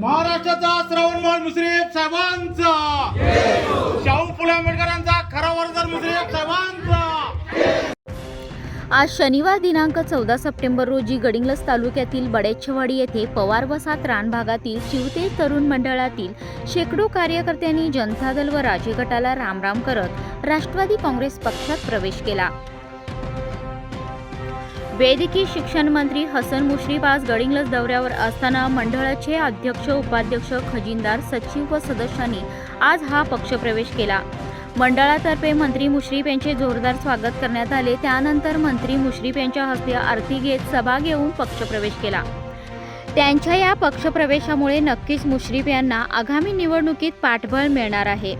महाराष्ट्राचा श्रावणबाळ मुश्रीफ साहेबांचा. शाहू फुले आंबेडकरांचा खरा वरदार मुश्रीफ साहेबांचा. आज शनिवार दिनांक चौदा सप्टेंबर रोजी गडिंग्लस तालुक्यातील बडेच्छवाडी येथे पवार वसात रान भागातील शिवतेज तरुण मंडळातील शेकडो कार्यकर्त्यांनी जनता दल व राजे गटाला रामराम करत राष्ट्रवादी काँग्रेस पक्षात प्रवेश केला. वैद्यकीय शिक्षण मंत्री हसन मुश्रीफ आज गडिंग्लज दौऱ्यावर असताना मंडळाचे अध्यक्ष उपाध्यक्ष खजिनदार सचिव व सदस्यांनी आज हा पक्षप्रवेश केला. मंडळातर्फे मंत्री मुश्रीफ यांचे जोरदार स्वागत करण्यात आले. त्यानंतर मंत्री मुश्रीफ यांच्या हस्ते आरती घेत सभा घेऊन पक्षप्रवेश केला. त्यांच्या या पक्षप्रवेशामुळे नक्कीच मुश्रीफ यांना आगामी निवडणुकीत पाठबळ मिळणार आहे.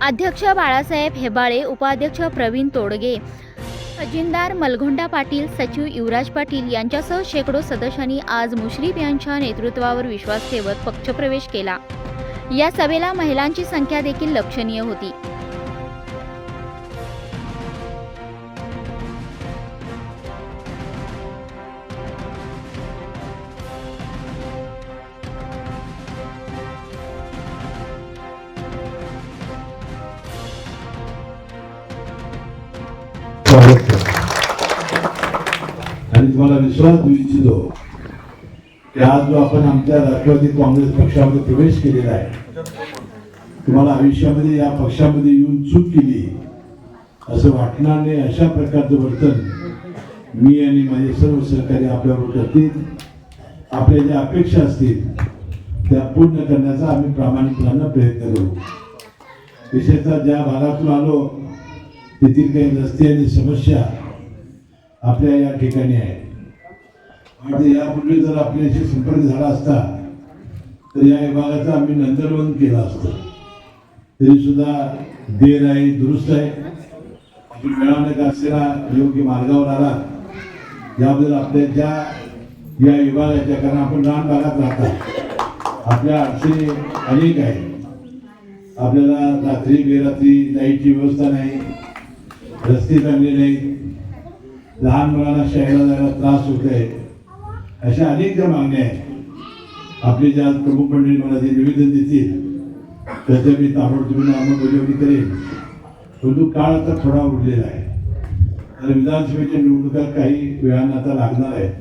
अध्यक्ष बाळासाहेब हेबाळे उपाध्यक्ष प्रवीण तोडगे खजिनदार मलगोंडा पाटील सचिव युवराज पाटील यांच्यासह शेकडो सदस्यांनी आज मुश्रीफ यांच्या नेतृत्वावर विश्वास ठेवत पक्षप्रवेश केला. या सभेला महिलांची संख्या देखील लक्षणीय होती. स्वागत. आणि तुम्हाला विश्वास देऊ इच्छितो की आज जो आपण आमच्या राष्ट्रवादी काँग्रेस पक्षामध्ये प्रवेश केलेला आहे तुम्हाला आयुष्यामध्ये या पक्षामध्ये येऊन चूक केली असं वाटणार नाही अशा प्रकारचं वर्तन मी आणि माझे सर्व सहकारी आपल्याबरोबर करतील. आपल्या ज्या अपेक्षा असतील त्या पूर्ण करण्याचा आम्ही प्रामाणिकपणानं प्रयत्न करू. विशेषतः ज्या भागातून आलो तेथील काही रस्ते आणि समस्या आपल्या या ठिकाणी आहे. म्हणजे यापूर्वी जर आपल्याशी संपर्क झाला असता तर या विभागाचा आम्ही नंदनवन केलं असतो. तरीसुद्धा देर आहे दुरुस्त आहे. आपण मिळवण्यात असलेला योग्य मार्गावर आला. याबद्दल आपल्या ज्या या विभागाच्या कारण आपण लहान भागात राहतात आपल्या अडचणी अनेक आहेत. आपल्याला रात्री बेरात्री लाईटची व्यवस्था नाही. रस्ते चांगले नाहीत लहान मुलांना शहराला जायला त्रास होत आहे. अशा अनेक ज्या मागण्या आहेत. आपले ज्या प्रमुख मंडळी मला जे निवेदन देतील त्याचं मी ताबडतोब अंमलबजावणी करेन. परंतु काळ आता थोडा उरलेला आहे. तर विधानसभेच्या निवडणुका काही वेळानं आता लागणार आहेत.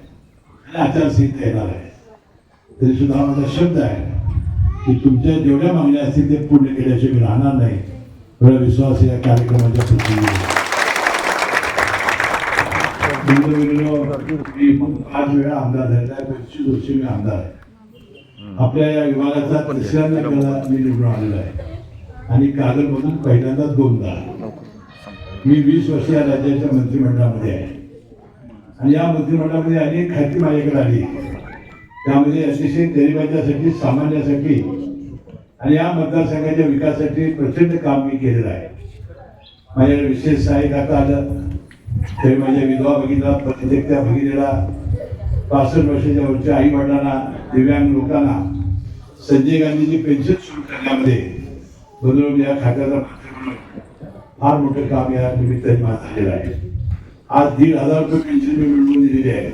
आणि आचारसंहिता येणार आहे. तरी सुद्धा माझा शब्द आहे की तुमच्या जेवढ्या मागण्या असतील ते पूर्ण केल्याशिवाय मी राहणार नाही. एवढा विश्वास या कार्यक्रमाच्या प्रती मी पाच वेळा आमदार झालेला आहे. पंचवीस वर्षी मी आमदार आहे आपल्या या विभागाचा तिसऱ्यांदा वेळा मी निवडून आलेला आहे आणि कागलमधून पहिल्यांदा दोनदा मी वीस वर्ष या राज्याच्या मंत्रिमंडळामध्ये आहे आणि या मंत्रिमंडळामध्ये अनेक खाती माझ्याकडे आली त्यामध्ये अतिशय गरिबांच्यासाठी सामान्यासाठी आणि या मतदारसंघाच्या विकासासाठी प्रचंड काम मी केलेलं आहे माझ्याकडे विशेष सहाय्यक आता आलं ते माझ्या विधवा भगिनीला त्या भगिनीला पासष्ट वर्षाच्या वरच्या आई वडिलांना दिव्यांग लोकांना संजय गांधीची पेन्शन सुरू करण्यामध्ये बदलून या खात्याचा फार मोठं काम या निमित्ताने माझं झालेलं आहे. आज दीड हजार रुपये पेन्शन मी मिळवून दिलेली आहे.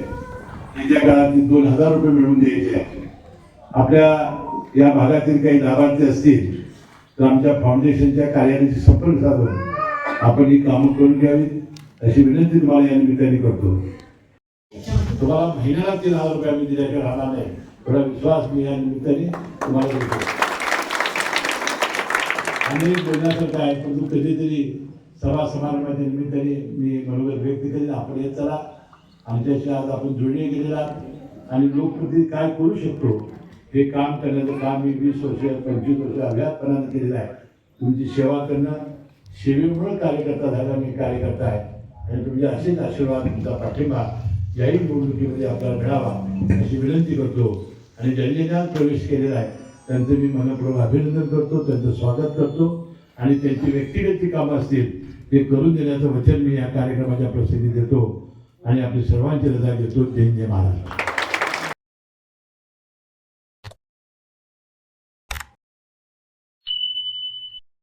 येत्या काळात दोन हजार रुपये मिळवून द्यायचे आहे. आपल्या या भागातील काही लाभार्थी असतील तर आमच्या फाउंडेशनच्या कार्यालयाशी संपर्क साधून आपण ही कामं करून घ्यावीत. अशी विनंती तुम्हाला या निमित्ताने करतो. तुम्हाला महिन्याला तीन हजार रुपये आम्ही दिल्याशिवाय राहणार नाही. एवढा विश्वास मी या निमित्ताने तुम्हाला देतो. अनेक बोलण्यासारखं आहे परंतु कधीतरी सभा समारंभाच्या निमित्ताने मी मनोगत व्यक्त करेन. आपण येत चला. आमच्याशी आज आपण जोडणे गेलेला आहात. आणि लोकप्रती काय करू शकतो? हे काम करण्याचं काम मी वीस वर्ष पंचवीस वर्ष अभ्यासपणानं केलेलं आहे. तुमची सेवा करणं सेवेमुळे कार्यकर्ता झाला मी कार्यकर्ता आहे. आणि तुमचे असेच आशीर्वाद तुमचा पाठिंबा याही निवडणुकीमध्ये आपल्याला मिळावा अशी विनंती करतो. आणि ज्यांनी ज्यांनी प्रवेश केलेला आहे त्यांचं मी मनपूर्वक अभिनंदन करतो त्यांचं स्वागत करतो. आणि त्यांची व्यक्तिगत जी कामं असतील ते करून देण्याचं वचन मी या कार्यक्रमाच्या प्रसिद्धी देतो. आणि आपली सर्वांची रजा घेतो. जय जय महाराज